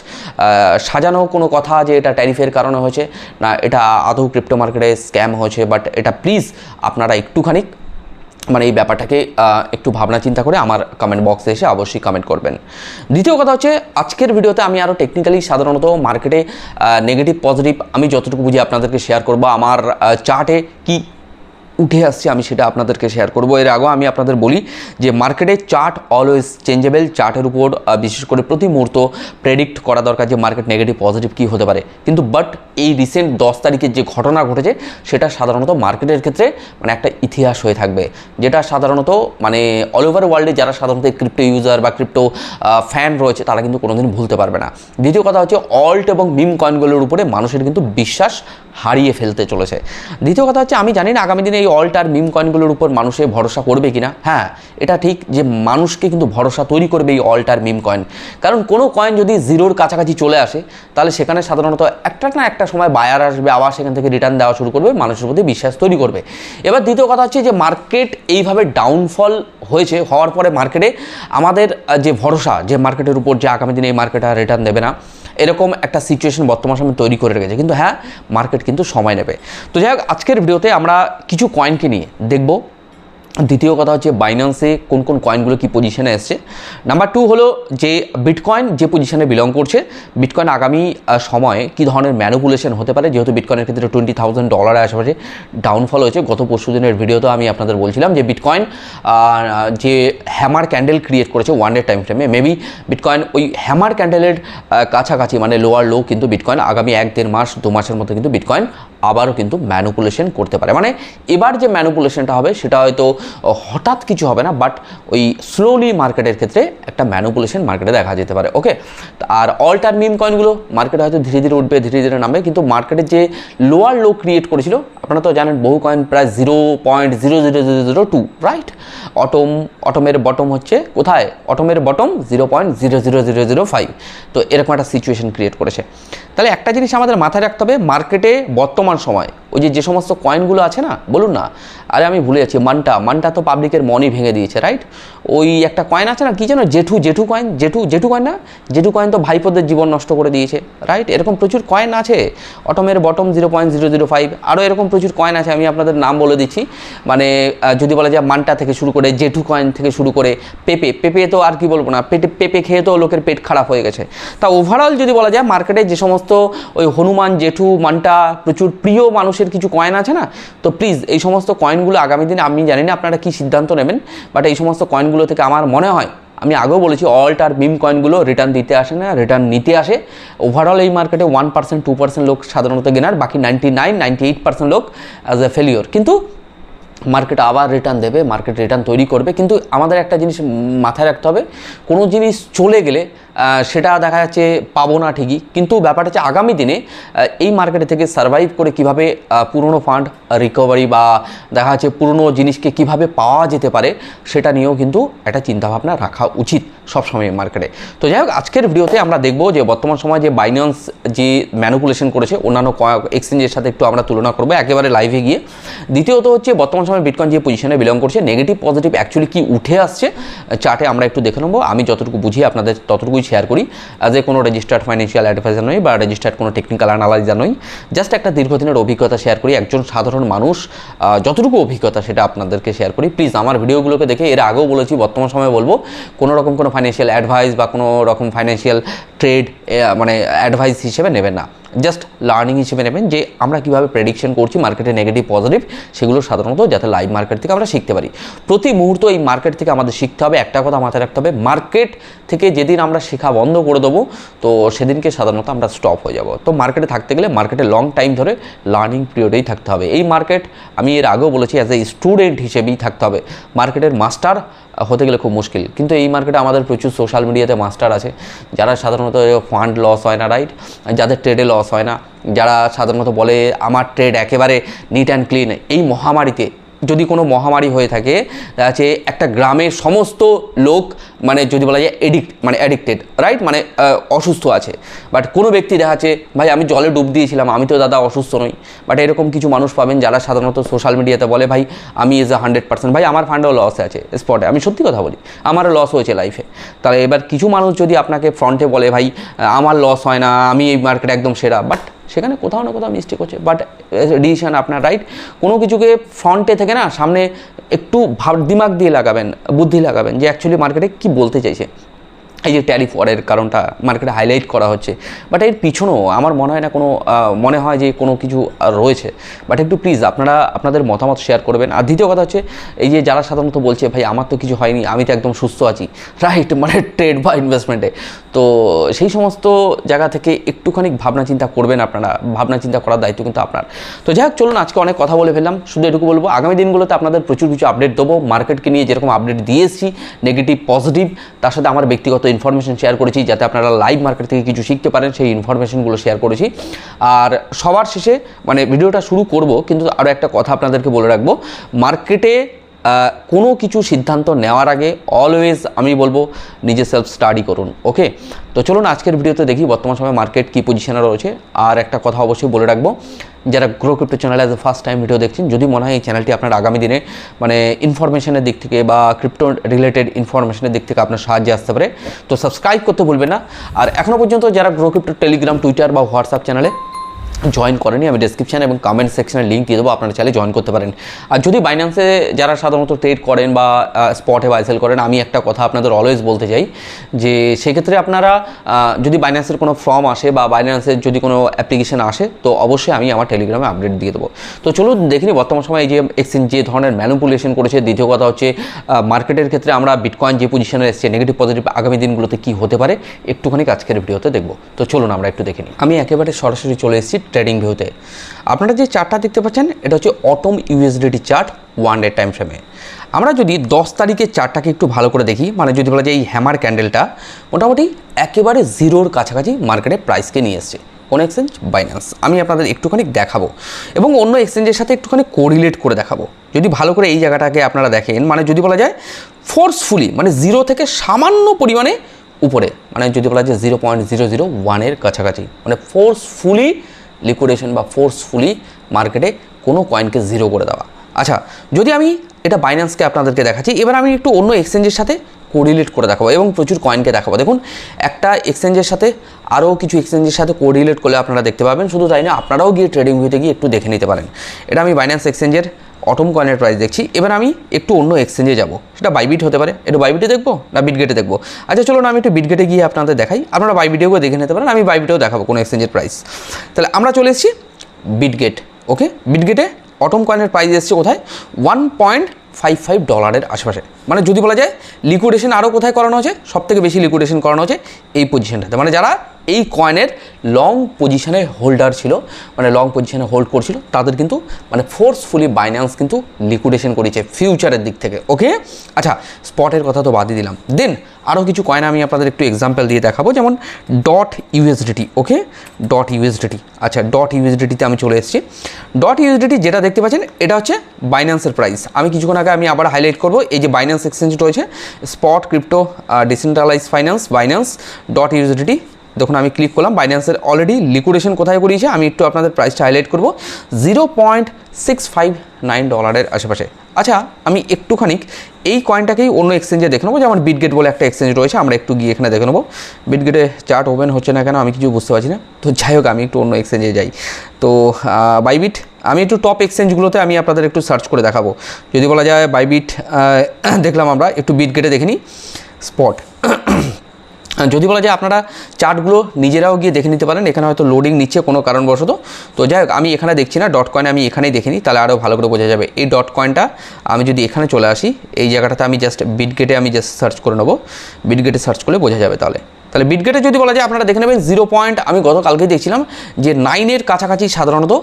সাজানো কোনো কথা যে এটা ট্যারিফের কারণে হয়েছে? না, এটা আদৌ ক্রিপ্টো মার্কেটে স্ক্যাম হয়েছে বাট এটা প্লিজ আপনারা একটুখানি মানে এই ব্যাপারটাকে একটু ভাবনা চিন্তা করে আমার কমেন্ট বক্সে এসে অবশ্যই কমেন্ট করবেন। দ্বিতীয় কথা হচ্ছে, আজকের ভিডিওতে আমি আরও টেকনিক্যালি সাধারণত মার্কেটে নেগেটিভ পজিটিভ আমি যতটুকু বুঝি আপনাদেরকে শেয়ার করব। আমার চার্টে কি উঠে আসছে, আমি সেটা আপনাদেরকে শেয়ার করব। এর আগেও আমি আপনাদের বলি যে মার্কেটে চার্ট অলওয়েজ চেঞ্জেবল চার্টের উপর বিশেষ করে প্রতি মুহূর্ত প্রেডিক্ট করা দরকার যে মার্কেট নেগেটিভ পজিটিভ কী হতে পারে। কিন্তু বাট এই রিসেন্ট দশ তারিখের যে ঘটনা ঘটেছে, সেটা সাধারণত মার্কেটের ক্ষেত্রে মানে একটা ইতিহাস হয়ে থাকবে। যেটা সাধারণত মানে অল ওভার ওয়ার্ল্ডে যারা সাধারণত ক্রিপ্টো ইউজার বা ক্রিপ্টো ফ্যান রয়েছে, তারা কিন্তু কোনোদিন ভুলতে পারবে না। দ্বিতীয় কথা হচ্ছে অল্ট এবং মিম কয়েনগুলোর উপরে মানুষের কিন্তু বিশ্বাস হারিয়ে ফেলতে চলেছে। দ্বিতীয় কথা হচ্ছে, আমি জানি না আগামী দিনে এই অল্ট আর মিম কয়েনগুলোর উপর মানুষে ভরসা করবে কিনা? হ্যাঁ এটা ঠিক যে মানুষকে কিন্তু ভরসা তৈরি করবে এই অল্ট আর মিম কয়েন কারণ কোনো কয়েন যদি জিরোর কাছাকাছি চলে আসে, তাহলে সেখানে সাধারণত একটা না একটা সময় বায়ার আসবে, আবার সেখান থেকে রিটার্ন দেওয়া শুরু করবে, মানুষের প্রতি বিশ্বাস তৈরি করবে। এবার দ্বিতীয় কথা হচ্ছে যে মার্কেট এইভাবে ডাউনফল হয়েছে, হওয়ার পরে মার্কেটে আমাদের যে ভরসা, যে মার্কেটের উপর যে আগামী দিনে এই মার্কেট আর রিটার্ন দেবে না এরকম একটা সিচুয়েশন বর্তমান সময় তৈরি করে রেখেছে। কিন্তু হ্যাঁ মার্কেট কিন্তু সময় নেবে। তো যাই হোক, আজকের ভিডিওতে আমরা কিছু কয়েনকে নিয়ে দেখব। দ্বিতীয় কথা হচ্ছে বাইন্যান্সে কোন কোন কয়েনগুলো কি পজিশনে এসছে। নাম্বার টু হলো যে বিটকয়েন যে পজিশনে বিলং করছে বিটকয়েন আগামী সময়ে কী ধরনের ম্যানুপুলেশন হতে পারে? যেহেতু বিটকয়েনের ক্ষেত্রে টোয়েন্টি থাউজেন্ড ডলারের আশেপাশে ডাউনফল হয়েছে, গত পরশু দিনের ভিডিওতে আমি আপনাদের বলছিলাম যে বিটকয়েন যে হ্যামার ক্যান্ডেল ক্রিয়েট করেছে ওয়ান ডে টাইম ফ্রেমে মেবি বিটকয়েন ওই হ্যামার ক্যান্ডেলের কাছাকাছি মানে লোয়ার লো কিন্তু বিটকয়েন আগামী এক দেড় মাস, দু মাসের মধ্যে কিন্তু বিটকয়েন আবারও কিন্তু ম্যানুপুলেশন করতে পারে। মানে এবার যে ম্যানুপুলেশনটা হবে, সেটা হয়তো হঠাৎ কিছু হবে না বাট ওই স্লোলি মার্কেটের ক্ষেত্রে একটা ম্যানুপুলেশন মার্কেটে দেখা যেতে পারে ওকে আর অল মিম কয়েনগুলো মার্কেটে হয়তো ধীরে ধীরে উঠবে, ধীরে ধীরে নামবে, কিন্তু মার্কেটের যে লোয়ার লো ক্রিয়েট করেছিল, আপনারা তো জানেন বহু কয়েন প্রায় zero point zero zero zero zero two right Atom অটমের bottom হচ্ছে কোথায়? অটমের bottom zero point zero zero zero zero five তো এরকম একটা সিচুয়েশন ক্রিয়েট করেছে। তাহলে একটা জিনিস আমাদের মাথায় রাখতে হবে মার্কেটে বর্তমান সময় ওই যে যে সমস্ত কয়েনগুলো আছে না, বলুন না। আরে আমি ভুলে যাচ্ছি, মানটা মানটা তো পাবলিকের মনই ভেঙে দিয়েছে রাইট ওই একটা কয়েন আছে না, কি যেন, জেঠু জেঠু কয়েন জেঠু জেঠু কয়েন না? জেঠু কয়েন তো ভাইপোদের জীবন নষ্ট করে দিয়েছে রাইট এরকম প্রচুর কয়েন আছে, অটমের bottom zero point zero zero five আরও এরকম প্রচুর কয়েন আছে, আমি আপনাদের নাম বলে দিচ্ছি। মানে যদি বলা যায় মানটা থেকে শুরু করে, জেঠু কয়েন থেকে শুরু করে, পেপে পেপে তো আর কি বলব না, পেটে, পেপে খেয়ে তো লোকের পেট খারাপ হয়ে গেছে। তা ওভারঅল যদি বলা যায় মার্কেটে যে সমস্ত ওই হনুমান, জেঠু, মানটা প্রচুর প্রিয় মানুষের কিছু কয়েন আছে না, তো প্লিজ এই সমস্ত কয়েনগুলো আগামী দিনে, আমি জানি না আপনারা কী সিদ্ধান্ত নেবেন বাট এই সমস্ত কয়েনগুলো থেকে আমার মনে হয়, আমি আগেও বলেছি অল্ট আর মিম কয়েনগুলো রিটার্ন দিতে আসে না রিটার্ন নিতে আসে। ওভারঅল এই মার্কেটে ওয়ান পার্সেন্ট টু পার্সেন্ট লোক সাধারণত গেনার বাকি ninety nine ninety eight percent লোক অ্যাজ এ ফেলিওর কিন্তু মার্কেট আবার রিটার্ন দেবে মার্কেট রিটার্ন তৈরি করবে, কিন্তু আমাদের একটা জিনিস মাথায় রাখতে হবে, কোনো জিনিস চলে গেলে সেটা দেখা যাচ্ছে পাবো না ঠিকই। কিন্তু ব্যাপারটা হচ্ছে আগামী দিনে এই মার্কেট থেকে সার্ভাইভ করে কীভাবে পুরনো ফান্ড রিকভারি বা দেখা যাচ্ছে পুরনো জিনিসকে কীভাবে পাওয়া যেতে পারে, সেটা নিয়েও কিন্তু একটা চিন্তাভাবনা রাখা উচিত। সবসময় মার্কেটে তো যাই হোক, আজকের ভিডিওতে আমরা দেখব যে বর্তমান সময় যে বাইন্যান্স যে ম্যানুপুলেশন করেছে, অন্যান্য কয়েক এক্সচেঞ্জের সাথে একটু আমরা তুলনা করব একেবারে লাইভে গিয়ে। দ্বিতীয়ত হচ্ছে, বর্তমান সময় বিটকয়েন যে পজিশনে বিলং করছে নেগেটিভ পজিটিভ অ্যাকচুয়ালি কি উঠে আসছে চার্টে আমরা একটু দেখে নেব। আমি যতটুকু বুঝি আপনাদের ততটুকুই শেয়ার করি। অ্যাজ এ কোনো রেজিস্টার্ড ফাইন্যান্সিয়াল অ্যাডভাইজার নই বা রেজিস্টার্ড কোনো টেকনিক্যাল অ্যানালাইজার নই। জাস্ট একটা দীর্ঘদিনের অভিজ্ঞতা শেয়ার করি, একজন সাধারণ মানুষ যতটুকু অভিজ্ঞতা সেটা আপনাদেরকে শেয়ার করি। প্লিজ আমার ভিডিওগুলোকে দেখে এর আগেও বলেছি, বর্তমান সময়ে বলব, কোনো রকম কোনো ফাইন্যান্সিয়াল অ্যাডভাইস বা কোনো রকম ফাইন্যান্সিয়াল ট্রেড মানে অ্যাডভাইস হিসেবে নেবেন না। জাস্ট লার্নিং হিসেবে নেবেন যে আমরা কীভাবে প্রেডিকশন করছি মার্কেটে নেগেটিভ পজিটিভ সেগুলো সাধারণত যাতে লাইভ মার্কেট থেকে আমরা শিখতে পারি। প্রতি মুহূর্ত এই মার্কেট থেকে আমাদের শিখতে হবে, একটা কথা মাথায় রাখতে হবে মার্কেট থেকে যেদিন আমরা শেখা বন্ধ করে দেবো, তো সেদিনকে সাধারণত আমরা স্টপ হয়ে যাব। তো মার্কেটে থাকতে গেলে মার্কেটে লং টাইম ধরে লার্নিং পিরিয়ডেই থাকতে হবে। এই মার্কেট আমি এর আগেও বলেছি অ্যাজ এ স্টুডেন্ট হিসেবেই থাকতে হবে। মার্কেটের মাস্টার হতে গেলে খুব মুশকিল। কিন্তু এই মার্কেটে আমাদের প্রচুর সোশ্যাল মিডিয়াতে মাস্টার আছে, যারা সাধারণত ফান্ড লস হয় না রাইট যাদের ট্রেডে লস হয় না। যারা সাধারণত বলে আমার ট্রেড একেবারে নিট অ্যান্ড ক্লিন এই মহামারীতে যদি কোনো মহামারী হয়ে থাকে যাচ্ছে একটা গ্রামের সমস্ত লোক মানে যদি বলা যায় এডিক্ট মানে অ্যাডিক্টেড রাইট মানে অসুস্থ আছে। বাট কোনো ব্যক্তি দেখা যাচ্ছে, ভাই, আমি জলে ডুব দিয়েছিলাম, আমি তো দাদা অসুস্থ নই। বাট এরকম কিছু মানুষ পাবেন যারা সাধারণত সোশ্যাল মিডিয়াতে বলে, ভাই, আমি এজ এ হান্ড্রেড পার্সেন্ট ভাই, আমার ফান্ডেও লস আছে স্পটে আমি সত্যি কথা বলি, আমারও লস হয়েছে লাইফে তাহলে এবার কিছু মানুষ যদি আপনাকে ফ্রন্টে বলে, ভাই আমার লস হয় না, আমি এই মার্কেট একদম সেরা। বাট সেখানে কোথাও না কোথাও মিস্টেক হচ্ছে। বাট ডিসিশন আপনার রাইট কোনো কিছুকে ফ্রন্টে থেকে না, সামনে একটু ভাব, দিমাগ দিয়ে লাগাবেন, বুদ্ধি লাগাবেন যে অ্যাকচুয়ালি মার্কেটে কী বলতে চাইছে। এই যে ট্যারিফ ওয়ারের কারণটা মার্কেটে হাইলাইট করা হচ্ছে। বাট এর পিছনেও আমার মনে হয় না কোনো মনে হয় যে কোনো কিছু রয়েছে। বাট একটু প্লিজ আপনারা, আপনাদের মতামত শেয়ার করবেন। আর দ্বিতীয় কথা হচ্ছে, এই যে যারা সাধারণত বলছে, ভাই, আমার তো কিছু হয়নি, আমি তো একদম সুস্থ আছি। রাইট মানে ট্রেড বা ইনভেস্টমেন্টে তো সেই সমস্ত জায়গা থেকে একটুখানি ভাবনা চিন্তা করবেন আপনারা। ভাবনা চিন্তা করার দায়িত্ব কিন্তু আপনার। তো যাই হোক, চলুন আজকে অনেক কথা বলে ফেললাম। শুধু এটুকু বলব, আগামী দিনগুলোতে আপনাদের প্রচুর কিছু আপডেট দেবো। মার্কেটকে নিয়ে যেরকম আপডেট দিয়ে এসেছি নেগেটিভ পজিটিভ তার সাথে আমার ব্যক্তিগত ইনফরমেশন শেয়ার করেছি যাতে আপনারা লাইভ মার্কেট থেকে কিছু শিখতে পারেন, সেই ইনফরমেশনগুলো শেয়ার করেছি। আর সবার শেষে মানে ভিডিওটা শুরু করব, কিন্তু আরও একটা কথা আপনাদেরকে বলে রাখব। মার্কেটে কোনো কিছু সিদ্ধান্ত নেওয়ার আগে অলওয়েজ আমি বলব, নিজে সেলফ স্টাডি করুন ওকে তো চলুন আজকের ভিডিওতে দেখি বর্তমান সময়ে মার্কেট কী পজিশনে রয়েছে। আর একটা কথা অবশ্যই বলে রাখব যারা গ্রো ক্রিপ্টো চ্যানেলে as a first time video দেখছেন, যদি মনে হয় এই চ্যানেলটি আপনার আগামী দিনে মানে ইনফরমেশনের দিক থেকে বা ক্রিপ্টো রিলেটেড ইনফরমেশনের দিক থেকে আপনার সাহায্যে আসতে পারে। তো সাবস্ক্রাইব করতে ভুলবেন না। আর এখনও পর্যন্ত যারা গ্রো ক্রিপ্টো টেলিগ্রাম টুইটার বা হোয়াটসঅ্যাপ চ্যানেলে জয়েন করেনি, আমি ডেসক্রিপশন এবং কমেন্ট সেকশনে লিঙ্ক দিয়ে দেবো, আপনারা চাইলে জয়েন করতে পারেন। আর যদি বাইন্যান্সে যারা সাধারণত ট্রেড করেন বা স্পটে বাইসেল করেন, আমি একটা কথা আপনাদের অলওয়েজ বলতে চাই যে সেক্ষেত্রে আপনারা যদি বাইন্যান্সের কোনো ফর্ম আসে বা বাইন্যান্সের যদি কোনো অ্যাপ্লিকেশন আসে, তো অবশ্যই আমি আমার টেলিগ্রামে আপডেট দিয়ে দেবো। তো চলুন দেখিনি বর্তমান সময়ে এই যে এক্সচেঞ্জ যে ধরনের ম্যানুপুলেশন করেছে, দ্বিতীয় কথা হচ্ছে মার্কেটের ক্ষেত্রে আমরা বিটকয়েন যে পজিশনে এসছে নেগেটিভ পজিটিভ আগামী দিনগুলোতে কী হতে পারে, একটুখানি আজকের ভিডিওতে দেখব। তো চলুন আমরা একটু দেখে নিই। আমি একেবারে সরাসরি চলে এসেছি ট্রেডিং ভিউতে আপনারা যে চার্টটা দেখতে পাচ্ছেন, এটা হচ্ছে Atom USDT chart one day time ফ্রেমে আমরা যদি দশ তারিখের চারটাকে একটু ভালো করে দেখি মানে যদি বলা যায় এই হ্যামার ক্যান্ডেলটা মোটামুটি একেবারে জিরোর কাছাকাছি মার্কেটে প্রাইসকে নিয়ে এসছে। কোন এক্সচেঞ্জ বাইন্যান্স আমি আপনাদের একটুখানি দেখাবো। এবং অন্য এক্সচেঞ্জের সাথে একটুখানি কোরিলেট করে দেখাবো। যদি ভালো করে এই জায়গাটাকে আপনারা দেখেন মানে যদি বলা যায় ফোর্সফুলি মানে জিরো থেকে সামান্য পরিমাণে উপরে মানে যদি বলা যায় জিরো পয়েন্ট জিরো জিরো ওয়ানের কাছাকাছি মানে ফোর্সফুলি লিকুইডেশন বা ফোর্সফুলি মার্কেটে কোনো কয়েনকে জিরো করে দেওয়া। আচ্ছা যদি আমি এটা বাইন্যান্সকে আপনাদেরকে দেখাচ্ছি, এবার আমি একটু অন্য এক্সচেঞ্জের সাথে কোরিলেট করে দেখাবো এবং প্রচুর কয়েনকে দেখাবো। দেখুন, একটা এক্সচেঞ্জের সাথে আরও কিছু এক্সচেঞ্জের সাথে কোরিলেট করলে আপনারা দেখতে পাবেন। শুধু তাই না, আপনারাও গিয়ে ট্রেডিং ভিউতে গিয়ে একটু দেখে নিতে পারেন। এটা আমি বাইন্যান্স এক্সচেঞ্জের অটম কয়েনের প্রাইস দেখছি। এবার আমি একটু অন্য এক্সচেঞ্জে যাব। সেটা বাইবিট হতে পারে। একটু বাইবিটে দেখব না বিটগেটে দেখব? আচ্ছা চলুন আমি একটু বিটগেটে গিয়ে আপনাদের দেখাই। আপনারা বাইবিটেও দেখে নিতে পারেন। আমি বাইবিটেও দেখাবো কোনো এক্সচেঞ্জের প্রাইস তাহলে আমরা চলে এসেছি বিটগেট ওকে বিটগেটে অটম কয়েনের প্রাইস এসছে কোথায়? ওয়ান পয়েন্ট ফাইভ ফাইভ ডলারের আশেপাশে। মানে যদি বলা যায় লিকুইডেশন আরও কোথায় করানো হচ্ছে সব থেকে বেশি লিকুইডেশন করানো হচ্ছে এই পজিশনটাতে মানে যারা এই কয়েনের লং পজিশনে হোল্ডার ছিল মানে লং পজিশনে হোল্ড করছিল। তাদের কিন্তু মানে ফোর্সফুলি বাইন্যান্স কিন্তু লিকুইডেশন করেছে ফিউচারের দিক থেকে ওকে আচ্ছা স্পটের কথা তো বাদই দিলাম। দেন আরও কিছু কয়েন আমি আপনাদের একটু এক্সাম্পল দিয়ে দেখাবো, যেমন DOT USDT okay DOT USDT আচ্ছা ডট ইউএসডিটিতে আমি চলে এসেছি। ডট ইউএসডিটি যেটা দেখতে পাচ্ছেন, এটা হচ্ছে বাইন্যান্সের প্রাইস আমি কিছুক্ষণ আগে আমি আবার হাইলাইট করব, এই যে বাইন্যান্স এক্সচেঞ্জ রয়েছে spot crypto decentralize finance Binance DOT USDT দেখুন, আমি ক্লিক করলাম বাইন্যান্সের অলরেডি লিকুইডেশন কোথায় করিয়েছে? আমি একটু আপনাদের প্রাইসটা হাইলাইট করব। Zero point six five nine ডলারের আশেপাশে। আচ্ছা আমি একটুখানি এই কয়েনটাকেই অন্য এক্সচেঞ্জে দেখে নেব, যেমন বিটগেট বলে একটা এক্সচেঞ্জ রয়েছে, আমরা একটু গিয়ে এখানে দেখে নেব। বিটগেটে চার্ট ওপেন হচ্ছে না কেন, আমি কিছু বুঝতে পারছি না। তো যাই হোক, আমি একটু অন্য এক্সচেঞ্জে যাই। তো বাইবিট আমি একটু টপ এক্সচেঞ্জগুলোতে আমি আপনাদের একটু সার্চ করে দেখাবো। যদি বলা যায় বাইবিট দেখলাম আমরা, একটু বিটগেটে দেখে নিই। স্পট যদি বলা যায় আপনারা চার্টগুলো নিজেরাও গিয়ে দেখে নিতে পারেন, এখানে হয়তো লোডিং নিচ্ছে কোনো কারণবশত। তো যাই হোক, আমি এখানে দেখছি না ডট কয়েন আমি এখানেই দেখে নিই, তাহলে আরও ভালো করে বোঝা যাবে। এই ডট কয়েনটা আমি যদি এখানে চলে আসি, এই জায়গাটাতে আমি জাস্ট বিটগেটে আমি জাস্ট সার্চ করে নেব। বিটগেটে সার্চ করলে বোঝা যাবে তাহলে। তাহলে বিটগেটে যদি বলা যায় আপনারা দেখে নেবেন জিরো পয়েন্ট আমি গতকালকেই দেখছিলাম যে নাইনের কাছাকাছি সাধারণত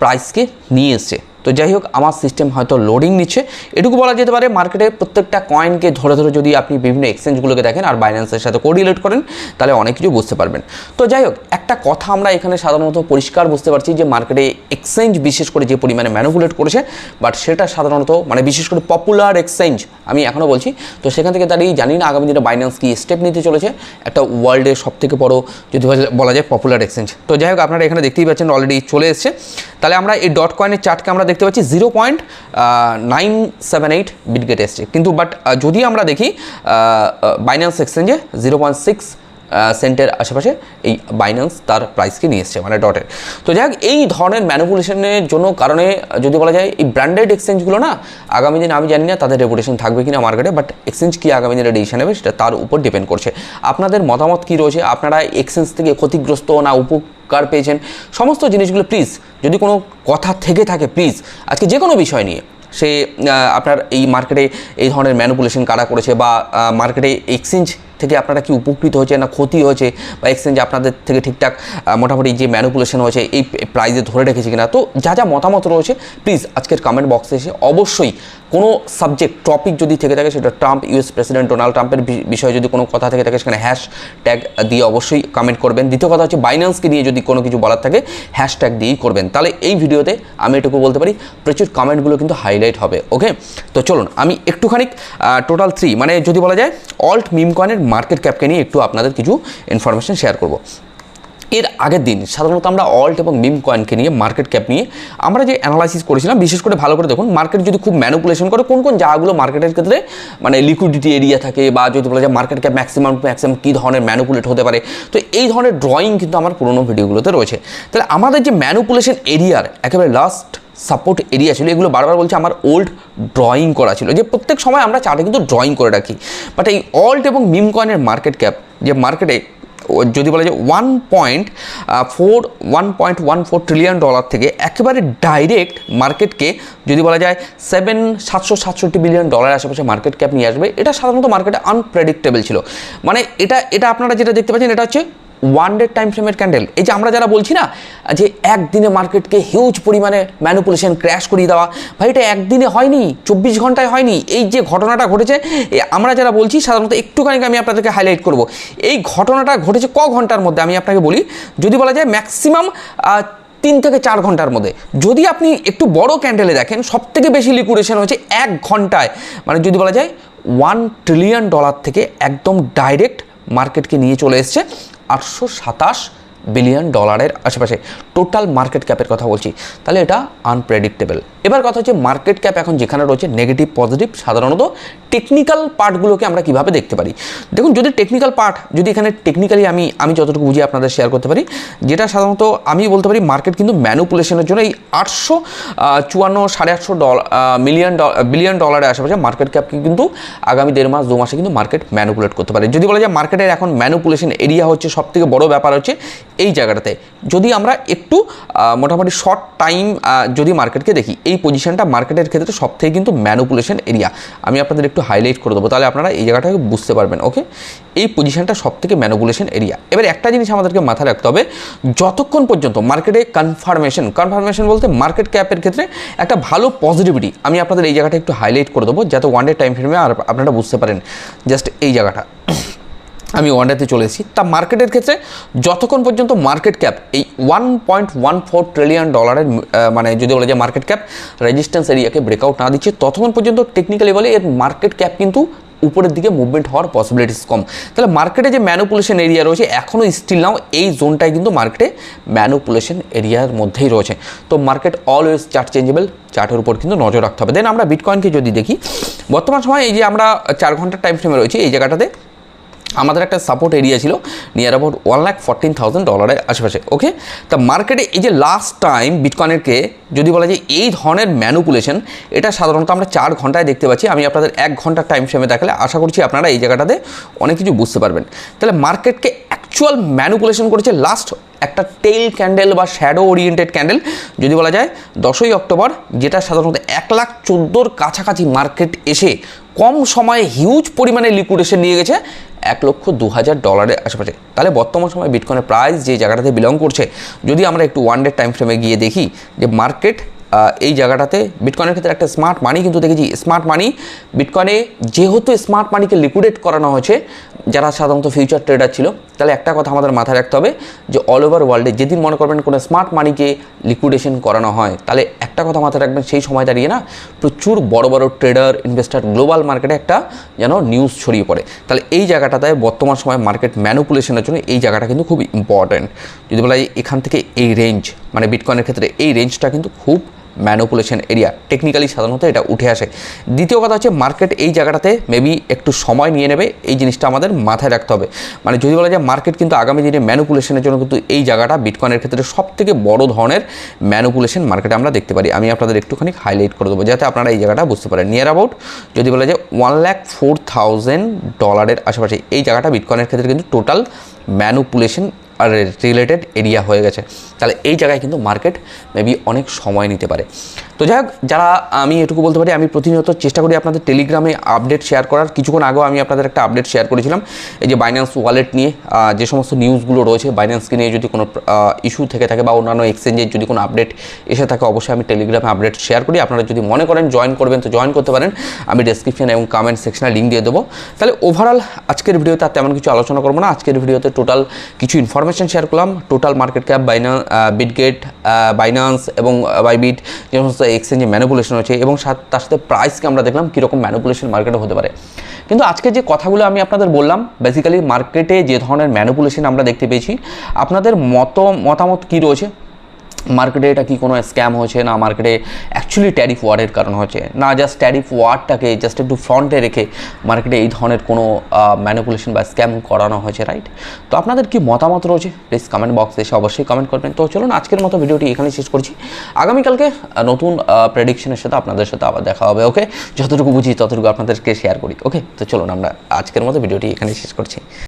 প্রাইসকে নিয়ে এসছে। তো যাই হোক, আমার সিস্টেম হয়তো লোডিং নিচ্ছে। এটুকু বলা যেতে পারে মার্কেটে প্রত্যেকটা কয়েনকে ধরে ধরে যদি আপনি বিভিন্ন এক্সচেঞ্জগুলোকে দেখেন আর বাইন্যান্সের সাথে কোরিলেট করেন, তাহলে অনেক কিছু বুঝতে পারবেন। তো যাই হোক, একটা কথা আমরা এখানে সাধারণত পরিষ্কার বুঝতে পারছি যে মার্কেটে এক্সচেঞ্জ বিশেষ করে যে পরিমাণে ম্যানুপুলেট করেছে বাট সেটা সাধারণত মানে বিশেষ করে পপুলার এক্সচেঞ্জ আমি এখনও বলছি। তো সেখান থেকে দাঁড়িয়ে জানি না আগামী দিনে বাইন্যান্স কি স্টেপ নিতে চলেছে। একটা ওয়ার্ল্ডের সব থেকে বড়, যদি বলা যায় পপুলার এক্সচেঞ্জ তো যাই হোক, আপনারা এখানে দেখতেই পাচ্ছেন অলরেডি চলে এসছে। তাহলে আমরা এই ডট কয়েনের চার্টকে আমরা দেখতে পাচ্ছি zero point nine seven eight Bitget এসছে। কিন্তু বাট যদি আমরা দেখি বাইন্যান্স এক্সচেঞ্জে জিরো পয়েন্ট সিক্স সেন্টের আশেপাশে এই বাইন্যান্স তার প্রাইসকে নিয়ে এসছে মানে ডটের তো যাই এই ধরনের ম্যানুপুলেশনের জন্য কারণে যদি বলা যায়, এই ব্র্যান্ডেড এক্সচেঞ্জগুলো না, আগামী দিনে আমি জানি না তাদের রেপুটেশন থাকবে কিনা মার্কেটে বাট এক্সচেঞ্জ কি আগামী দিনে ডিসিশন নেবে সেটা তার উপর ডিপেন্ড করছে। আপনাদের মতামত কী রয়েছে? আপনারা এক্সচেঞ্জ থেকে ক্ষতিগ্রস্ত না উপকার পেয়েছেন? সমস্ত জিনিসগুলো প্লিজ যদি কোনো কথা থেকে থাকে প্লিজ আজকে যে কোনো বিষয় নিয়ে সে আপনার এই মার্কেটে এই ধরনের ম্যানুপুলেশন কারা করেছে বা মার্কেটে এক্সচেঞ্জ থেকে আপনারা কি উপকৃত হয়েছে না ক্ষতি হয়েছে বা এক্সচেঞ্জ আপনাদের থেকে ঠিকঠাক মোটামুটি যে ম্যানুপুলেশন হয়েছে এই প্রাইজে ধরে রেখেছে কিনা? তো যা যা মতামত রয়েছে প্লিজ আজকের কমেন্ট বক্সে এসে অবশ্যই কোনো সাবজেক্ট টপিক যদি থেকে থাকে, সেটা ট্রাম্প ইউএস প্রেসিডেন্ট ডোনাল্ড ট্রাম্পের বিষয়ে যদি কোনো কথা থেকে থাকে, সেখানে হ্যাশ ট্যাগ দিয়ে অবশ্যই কমেন্ট করবেন। দ্বিতীয় কথা হচ্ছে বাইন্যান্সকে নিয়ে যদি কোনো কিছু বলার থাকে হ্যাশ ট্যাগ দিয়েই করবেন। তাহলে এই ভিডিওতে আমি এটুকু বলতে পারি, প্রচুর কমেন্টগুলো কিন্তু হাইলাইট হবে ওকে তো চলুন, আমি একটুখানি টোটাল থ্রি মানে যদি বলা যায় অল্ট মিম কয়েনের মার্কেট ক্যাপকে নিয়ে একটু আপনাদের কিছু ইনফরমেশন শেয়ার করব। এর আগের দিন সাধারণত আমরা অল্ট এবং মিম কয়েনকে নিয়ে মার্কেট ক্যাপ নিয়ে আমরা যে অ্যানালাইসিস করেছিলাম, বিশেষ করে ভালো করে দেখুন মার্কেট যদি খুব ম্যানুপুলেশন করে, কোন কোন জায়গাগুলো মার্কেটের ক্ষেত্রে মানে লিকুইডিটি এরিয়া থাকে বা যদি বলা যায় মার্কেট ক্যাপ ম্যাক্সিমাম ম্যাক্সিমাম কী ধরনের ম্যানুপুলেট হতে পারে, তো এই ধরনের ড্রয়িং কিন্তু আমার পুরোনো ভিডিওগুলোতে রয়েছে। তাহলে আমাদের যে ম্যানুপুলেশন এরিয়ার একেবারে লাস্ট সাপোর্ট এরিয়া ছিল, এগুলো বারবার বলছে আমার ওল্ড ড্রয়িং করা ছিল, যে প্রত্যেক সময় আমরা চার্টে কিন্তু ড্রয়িং করে রাখি। বাট এই অল্ট এবং মিম কয়েনের মার্কেট ক্যাপ যে মার্কেটে যদি বলা যায় one point four one point one four trillion dollar থেকে একেবারে ডাইরেক্ট মার্কেটকে যদি বলা যায় সেভেন সাতশো সাতষট্টি বিলিয়ন ডলারের আশেপাশে মার্কেট ক্যাপ নিয়ে আসবে, এটা সাধারণত মার্কেটে আনপ্রেডিক্টেবল ছিল। মানে এটা এটা আপনারা যেটা দেখতে পাচ্ছেন, এটা হচ্ছে ওয়ান ডে টাইম ফ্রেমের ক্যান্ডেল এই যে আমরা যারা বলছি না যে একদিনে মার্কেটকে হিউজ পরিমাণে ম্যানুপুলেশন ক্র্যাশ করিয়ে দেওয়া, ভাই এটা একদিনে হয়নি, চব্বিশ ঘন্টায় হয়নি। এই যে ঘটনাটা ঘটেছে আমরা যারা বলছি সাধারণত একটুখানি আমি আপনাদেরকে হাইলাইট করব। এই ঘটনাটা ঘটেছে ক ঘণ্টার মধ্যে? আমি আপনাকে বলি, যদি বলা যায় ম্যাক্সিমাম তিন থেকে চার ঘণ্টার মধ্যে। যদি আপনি একটু বড় ক্যান্ডেলে দেখেন সব থেকে বেশি লিকুইডেশন হচ্ছে এক ঘন্টায়। মানে যদি বলা যায় ওয়ান ট্রিলিয়ন ডলার থেকে একদম ডাইরেক্ট মার্কেটকে নিয়ে চলে এসছে। আটশো সাতাশ বিলিয়ন ডলারের আশেপাশে টোটাল মার্কেট ক্যাপের কথা বলছি। তাহলে এটা আনপ্রেডিক্টেবল এবার কথা হচ্ছে মার্কেট ক্যাপ এখন যেখানে রয়েছে নেগেটিভ পজিটিভ সাধারণত টেকনিক্যাল পার্টগুলোকে আমরা কীভাবে দেখতে পারি? দেখুন, যদি টেকনিক্যাল পার্ট যদি এখানে টেকনিক্যালি আমি আমি যতটুকু বুঝি আপনাদের শেয়ার করতে পারি, যেটা সাধারণত আমি বলতে পারি মার্কেট কিন্তু ম্যানুপুলেশনের জন্য এই আটশো চুয়ান্ন, সাড়ে আটশো ডলার মিলিয়ন বিলিয়ন ডলারের আশেপাশে মার্কেট ক্যাপকে কিন্তু আগামী দেড় মাস, দু মাসে কিন্তু মার্কেট ম্যানুপুলেট করতে পারে। যদি বলা যায় মার্কেটের এখন ম্যানুপুলেশন এরিয়া হচ্ছে সব থেকে বড় ব্যাপার হচ্ছে এই জায়গাটাতে। যদি আমরা একটু মোটামুটি শর্ট টাইম যদি মার্কেটকে দেখি, এই পজিশনটা মার্কেটের ক্ষেত্রে সব থেকে কিন্তু ম্যানুপুলেশন এরিয়া আমি আপনাদের একটু হাইলাইট করে দেবো, তাহলে আপনারা এই জায়গাটাকে বুঝতে পারবেন ওকে এই পজিশনটা সব থেকে ম্যানুপুলেশন এরিয়া এবার একটা জিনিস আমাদেরকে মাথায় রাখতে হবে, যতক্ষণ পর্যন্ত মার্কেটে কনফার্মেশন কনফার্মেশন বলতে মার্কেট ক্যাপের ক্ষেত্রে একটা ভালো পজিটিভিটি আমি আপনাদের এই জায়গাটা একটু হাইলাইট করে দেবো, যাতে ওয়ান ডে টাইম ফ্রেমে আর আপনারা বুঝতে পারেন। জাস্ট এই জায়গাটা। আমি ওয়ানডেতে চলে এসেছি। তা মার্কেটের ক্ষেত্রে যতক্ষণ পর্যন্ত মার্কেট ক্যাপ, এই one point one four trillion ডলারের মানে যদি বলা যায় মার্কেট ক্যাপ রেজিস্ট্যান্স এরিয়াকে ব্রেকআউট না দিচ্ছে, ততক্ষণ পর্যন্ত টেকনিক্যালি বলে এর মার্কেট ক্যাপ কিন্তু উপরের দিকে মুভমেন্ট হওয়ার পসিবিলিটিস কম। তাহলে মার্কেটে যে ম্যানুপুলেশন এরিয়া রয়েছে এখনও স্টিল নাও এই জোনটাই কিন্তু মার্কেটে ম্যানুপুলেশন এরিয়ার মধ্যেই রয়েছে। তো মার্কেট অলওয়েজ চার্ট চেঞ্জেবল চার্টের উপর কিন্তু নজর রাখতে হবে। দেন আমরা বিটকয়েনকে যদি দেখি, বর্তমান সময় এই যে আমরা চার ঘণ্টার টাইম ফ্রেমে রয়েছি এই জায়গাটাতে আমাদের একটা সাপোর্ট এরিয়া ছিল near about one lakh fourteen thousand ডলারের আশেপাশে ওকে তা মার্কেটে এই যে লাস্ট টাইম বিটকয়েনেরকে যদি বলা যায় এই ধরনের ম্যানুপুলেশন এটা সাধারণত আমরা চার ঘন্টায় দেখতে পাচ্ছি। আমি আপনাদের এক ঘণ্টার টাইম ফ্রেমে দেখালে আশা করছি আপনারা এই জায়গাটাতে অনেক কিছু বুঝতে পারবেন। তাহলে মার্কেটকে অ্যাকচুয়াল ম্যানুপুলেশন করেছে লাস্ট একটা টেইল ক্যান্ডেল বা শ্যাডো ওরিয়েন্টেড ক্যান্ডেল যদি বলা যায়, দশই অক্টোবর, যেটা সাধারণত এক লাখ চোদ্দোর কাছাকাছি মার্কেট এসে কম সময়ে হিউজ পরিমাণে লিকুইডেশন নিয়ে গেছে, এক লক্ষ দু হাজার ডলারের আশেপাশে। তাহলে বর্তমান সময় বিটকয়েনের প্রাইস যে জায়গাটাতে বিলং করছে, যদি আমরা একটু ওয়ান ডে টাইম ফ্রেমে গিয়ে দেখি যে মার্কেট এই জায়গাটাতে বিটকয়েনের ক্ষেত্রে একটা স্মার্ট মানি কিন্তু দেখেছি। স্মার্ট মানি বিটকয়েনে যেহেতু স্মার্ট মানিকে লিকুইডেট করানো হয়েছে, যারা সাধারণত ফিউচার ট্রেডার ছিল তাহলে একটা কথা আমাদের মাথায় রাখতে হবে যে অল ওভার ওয়ার্ল্ডে যেদিন মনে করবেন কোনো স্মার্ট মানিকে লিকুইডেশন করানো হয়, তাহলে একটা কথা মাথায় রাখবেন, সেই সময় দাঁড়িয়ে না প্রচুর বড় বড় ট্রেডার ইনভেস্টার গ্লোবাল মার্কেটে একটা যেন নিউজ ছড়িয়ে পড়ে। তাহলে এই জায়গাটাতে বর্তমান সময় মার্কেট ম্যানুপুলেশনের জন্য এই জায়গাটা কিন্তু খুব ইম্পর্ট্যান্ট যদি বলা যায় এখান থেকে এই রেঞ্জ মানে বিটকয়েনের ক্ষেত্রে এই রেঞ্জটা কিন্তু খুব ম্যানুপুলেশন এরিয়া। টেকনিক্যালি সাধারণত এটা উঠে আসে। দ্বিতীয় কথা হচ্ছে মার্কেট এই জায়গাটাতে মেবি একটু সময় নিয়ে নেবে, এই জিনিসটা আমাদের মাথায় রাখতে হবে। মানে যদি বলা যায় মার্কেট কিন্তু আগামী দিনে ম্যানুপুলেশনের জন্য কিন্তু এই জায়গাটা বিটকয়েনের ক্ষেত্রে সব থেকে বড় ধরনের ম্যানুপুলেশন মার্কেটে আমরা দেখতে পারি। আমি আপনাদের একটুখানি হাইলাইট করে দেবো যাতে আপনারা এই জায়গাটা বুঝতে পারেন। নিয়ার অ্যাবাউট যদি বলা যায় ওয়ান ল্যাক ফোর থাউজেন্ড ডলারের আশেপাশে এই জায়গাটা বিটকয়েনের ক্ষেত্রে কিন্তু টোটাল ম্যানুপুলেশন রিলেটেড এরিয়া হয়ে গেছে। তাহলে এই জায়গায় কিন্তু মার্কেট মেবি অনেক সময় নিতে পারে। তো যাই যারা আমি এটুকু বলতে পারি, আমি প্রতিনিয়ত চেষ্টা করি আপনাদের টেলিগ্রামে আপডেট শেয়ার করার। কিছুক্ষণ আগেও আমি আপনাদের একটা আপডেট শেয়ার করেছিলাম। এই যে বাইন্যান্স ওয়ালেট নিয়ে যে সমস্ত নিউজগুলো রয়েছে বাইন্যান্সকে নিয়ে যদি কোনো ইস্যু থেকে থাকে বা অন্যান্য এক্সচেঞ্জের যদি কোনো আপডেট এসে থাকে, অবশ্যই আমি টেলিগ্রামে আপডেট শেয়ার করি। আপনারা যদি মনে করেন জয়েন করবেন, তো জয়েন করতে পারেন। আমি ডেসক্রিপশন এবং কমেন্ট সেকশনে লিঙ্ক দিয়ে দেবো। তাহলে ওভারঅল আজকের ভিডিওতে আর তেমন কিছু আলোচনা করব না। আজকের ভিডিওতে টোটাল কিছু ইনফরমেশন শেয়ার করলাম টোটাল মার্কেট ক্যাপ বাইনা বিটগেট বাইনান্স এবং বাইবিট যে সমস্ত এক্সচেঞ্জে ম্যানুপুলেশন হচ্ছে এবং তার সাথে প্রাইসকে আমরা দেখলাম কীরকম ম্যানুপুলেশন মার্কেটে হতে পারে। কিন্তু আজকে যে কথাগুলো আমি আপনাদের বললাম বেসিক্যালি মার্কেটে যে ধরনের ম্যানুপুলেশন আমরা দেখতে পেয়েছি, আপনাদের মত, মতামত কী রয়েছে? মার্কেটে এটা কি কোনো স্ক্যাম হয়েছে? না মার্কেটে অ্যাকচুয়ালি ট্যারিফ ওয়ারের কারণ হয়েছে। না জাস্ট ট্যারিফ ওয়ারটাকে জাস্ট একটু ফ্রন্টে রেখে মার্কেটে এই ধরনের কোনো ম্যানিপুলেশন বা স্ক্যাম করানো হয়েছে রাইট তো আপনাদের কি মতামত রয়েছে? প্লিজ কমেন্ট বক্সে এসে অবশ্যই কমেন্ট করবেন। তো চলুন আজকের মতো ভিডিওটি এখানে শেষ করছি। আগামীকালকে নতুন প্রেডিকশনের সাথে আপনাদের সাথে আবার দেখা হবে ওকে যতটুকু বুঝি ততটুকু আপনাদেরকে শেয়ার করি ওকে তো চলুন আমরা আজকের মতো ভিডিওটি এখানে শেষ করছি।